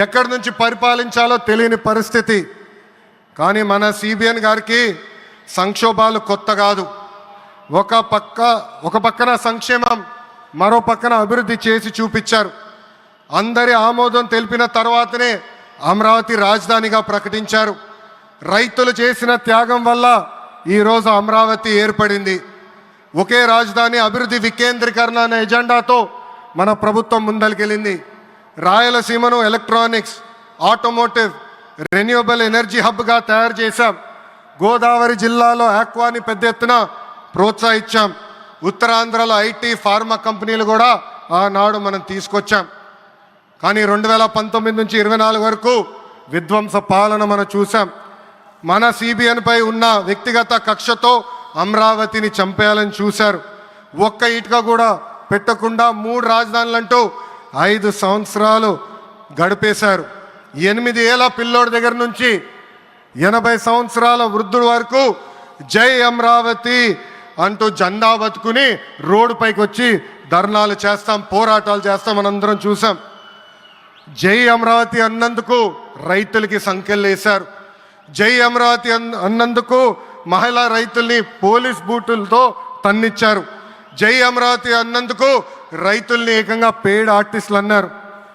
ఎక్కడి నుంచి పరిపాలించాలో తెలియని పరిస్థితి. కానీ మన సిబిఎన్ గారికి సంక్షోభాలు కొత్త కాదు. ఒక పక్క ఒక పక్కన సంక్షేమం మరో పక్కన అభివృద్ధి చేసి చూపించారు. అందరి ఆమోదం తెలిపిన తర్వాతనే అమరావతి రాజధానిగా ప్రకటించారు. రైతులు చేసిన త్యాగం వల్ల ఈరోజు అమరావతి ఏర్పడింది. ఒకే రాజధాని అభివృద్ధి వికేంద్రీకరణ అనే ఎజెండాతో మన ప్రభుత్వం ముందరికెళ్ళింది. రాయలసీమను ఎలక్ట్రానిక్స్ ఆటోమోటివ్ రెన్యూవబుల్ ఎనర్జీ హబ్గా తయారు చేశాం. గోదావరి జిల్లాలో ఆక్వాని పెద్ద ఎత్తున ప్రోత్సహించాం. ఉత్తరాంధ్రలో ఐటీ ఫార్మా కంపెనీలు కూడా ఆనాడు మనం తీసుకొచ్చాం. కానీ రెండు వేల పంతొమ్మిది నుంచి ఇరవై నాలుగు వరకు విధ్వంస పాలన మనం చూసాం మన సిబిఎన్పై ఉన్న వ్యక్తిగత కక్షతో అమరావతిని చంపేయాలని చూశారు. ఒక్క ఇటుక కూడా పెట్టకుండా మూడు రాజధానులంటూ ఐదు సంవత్సరాలు గడిపేశారు. ఎనిమిది ఏళ్ళ పిల్లోడి దగ్గర నుంచి ఎనభై సంవత్సరాల వృద్ధుడు వరకు జై అమరావతి అంటూ జెండా బతుకుని రోడ్డుపైకి వచ్చి ధర్నాలు చేస్తాం పోరాటాలు చేస్తాం మనందరం చూసాం జై అమరావతి అన్నందుకు రైతులకి సంఖ్యలు వేశారు. జై అమరావతి అన్- అన్నందుకు మహిళా రైతుల్ని పోలీస్ బూటులతో తన్నిచ్చారు. జై అమరావతి అన్నందుకు రైతుల్ని ఏకంగా పేడ్ ఆర్టిస్టులు అన్నారు.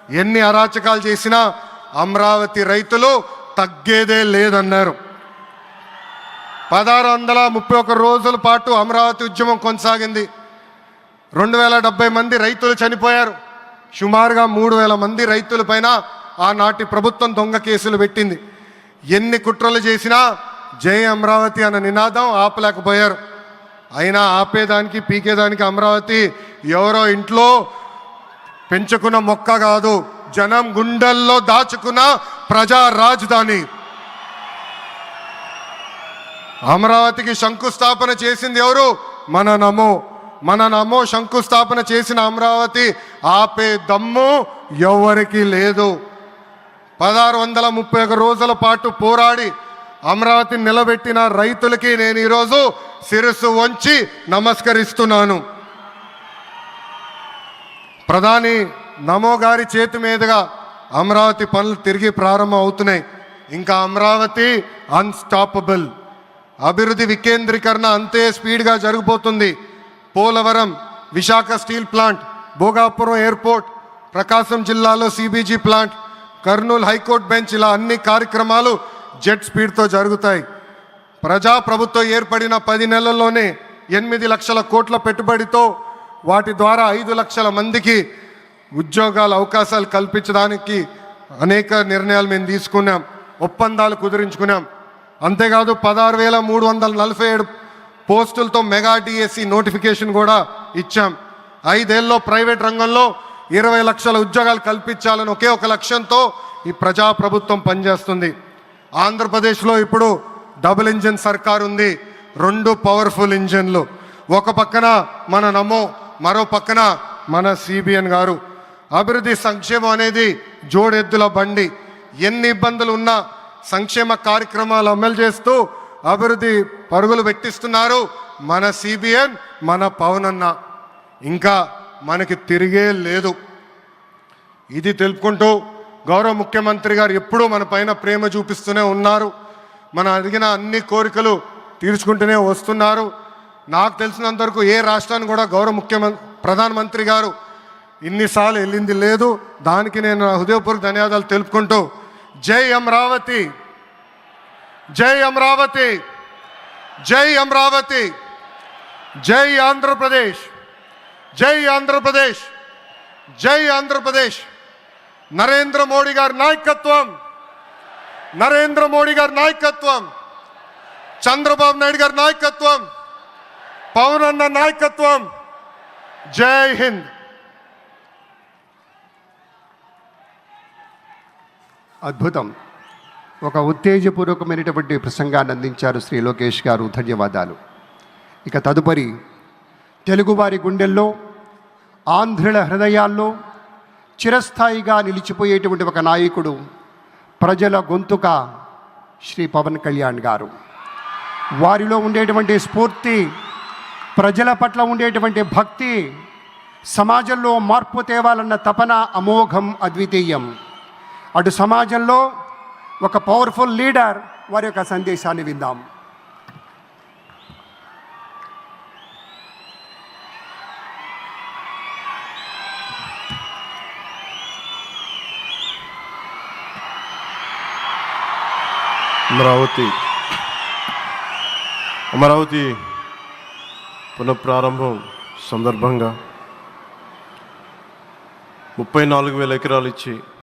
ఎన్ని అరాచకాలు చేసినా అమరావతి రైతులు తగ్గేదే లేదన్నారు. పదహారు వందల ముప్పై ఒక్క రోజుల పాటు అమరావతి ఉద్యమం కొనసాగింది. రెండు వేల డెబ్బై మంది రైతులు చనిపోయారు. సుమారుగా మూడు వేల మంది రైతుల పైన ఆనాటి ప్రభుత్వం దొంగ కేసులు పెట్టింది. ఎన్ని కుట్రలు చేసినా జై అమరావతి అన్న నినాదం ఆపలేకపోయారు. అయినా ఆపేదానికి పీకేదానికి అమరావతి ఎవరో ఇంట్లో పెంచుకున్న మొక్క కాదు జనం గుండెల్లో దాచుకున్న ప్రజా రాజధాని. అమరావతికి శంకుస్థాపన చేసింది ఎవరు? మన నమో. మన నమో శంకుస్థాపన చేసిన అమరావతి ఆపే దమ్ము ఎవరికి లేదు. పదహారు వందల ముప్పై ఒక రోజుల పాటు పోరాడి అమరావతిని నిలబెట్టిన రైతులకి నేను ఈరోజు శిరస్సు వంచి నమస్కరిస్తున్నాను. ప్రధాని నమో గారి చేతి మీదుగా అమరావతి పనులు తిరిగి ప్రారంభం అవుతున్నాయి. ఇంకా అమరావతి అన్స్టాపబుల్ అభివృద్ధి వికేంద్రీకరణ అంతే స్పీడ్గా జరిగిపోతుంది Polavaram Visakha steel plant Bhogapuram airport Prakasam జిల్లాలో CBG plant Kurnool high court bench ఇలా అన్ని కార్యక్రమాలు జెట్ స్పీడ్తో జరుగుతాయి. ప్రజా ప్రభుత్వం ఏర్పడిన పది నెలల్లోనే ఎనిమిది లక్షల కోట్ల పెట్టుబడితో వాటి ద్వారా ఐదు లక్షల మందికి ఉద్యోగాల అవకాశాలు కల్పించడానికి అనేక నిర్ణయాలు మేము తీసుకున్నాం. ఒప్పందాలు కుదిరించుకున్నాం. అంతేకాదు పదహారు వేల మూడు వందల నలభై ఏడు పోస్టులతో మెగా డిఎస్సి నోటిఫికేషన్ కూడా ఇచ్చాం. ఐదేళ్ళలో ప్రైవేట్ రంగంలో ఇరవై లక్షల ఉద్యోగాలు కల్పించాలని ఒకే ఒక లక్ష్యంతో ఈ ప్రజా ప్రభుత్వం పనిచేస్తుంది. ఆంధ్రప్రదేశ్లో ఇప్పుడు డబుల్ ఇంజిన్ సర్కార్ ఉంది. రెండు పవర్ఫుల్ ఇంజిన్లు. ఒక పక్కన మన నమో మరో పక్కన మన సిబిఎన్ గారు. అభివృద్ధి సంక్షేమం అనేది జోడెద్దుల బండి. ఎన్ని ఇబ్బందులు ఉన్నా సంక్షేమ కార్యక్రమాలు అమలు చేస్తూ అభివృద్ధి పరుగులు పెట్టిస్తున్నారు మన సిబిఎన్ మన పవనన్న. ఇంకా మనకి తిరిగే లేదు. ఇది తెలుపుకుంటూ గౌరవ ముఖ్యమంత్రి గారు ఎప్పుడూ మన పైన ప్రేమ చూపిస్తూనే ఉన్నారు. మన అడిగిన అన్ని కోరికలు తీర్చుకుంటూనే వస్తున్నారు. నాకు తెలిసినంత వరకు ఏ రాష్ట్రాన్ని కూడా గౌరవ ముఖ్యమంత్రి ప్రధానమంత్రి గారు ఇన్నిసార్లు వెళ్ళింది లేదు. దానికి నేను నా హృదయపూర్వక ధన్యవాదాలు తెలుపుకుంటూ జై అమరావతి జై అమరావతి జై అమరావతి జై ఆంధ్రప్రదేశ్! జై ఆంధ్రప్రదేశ్! జై ఆంధ్రప్రదేశ్! నరేంద్ర మోడీ గారి నాయకత్వం. నరేంద్ర మోడీ గారి నాయకత్వం. చంద్రబాబు నాయుడు గారి నాయకత్వం. పవన్ అన్న నాయకత్వం. జై హింద్. అద్భుతం. ఒక ఉత్తేజపూర్వకమైనటువంటి ప్రసంగాన్ని అందించారు శ్రీ లోకేష్ గారు. ధన్యవాదాలు. ఇక తదుపరి తెలుగువారి గుండెల్లో ఆంధ్రుల హృదయాల్లో చిరస్థాయిగా నిలిచిపోయేటువంటి ఒక నాయకుడు ప్రజల గొంతుక శ్రీ పవన్ కళ్యాణ్ గారు. వారిలో ఉండేటువంటి స్ఫూర్తి ప్రజల పట్ల ఉండేటువంటి భక్తి సమాజంలో మార్పు తేవాలన్న తపన అమోఘం అద్వితీయం. అటు సమాజంలో ఒక పవర్ఫుల్ లీడర్ వారి యొక్క సందేశాన్ని విందాం. అమరావతి. అమరావతి పునఃప్రారంభం సందర్భంగా ముప్పై నాలుగు వేల ఎకరాలు ఇచ్చి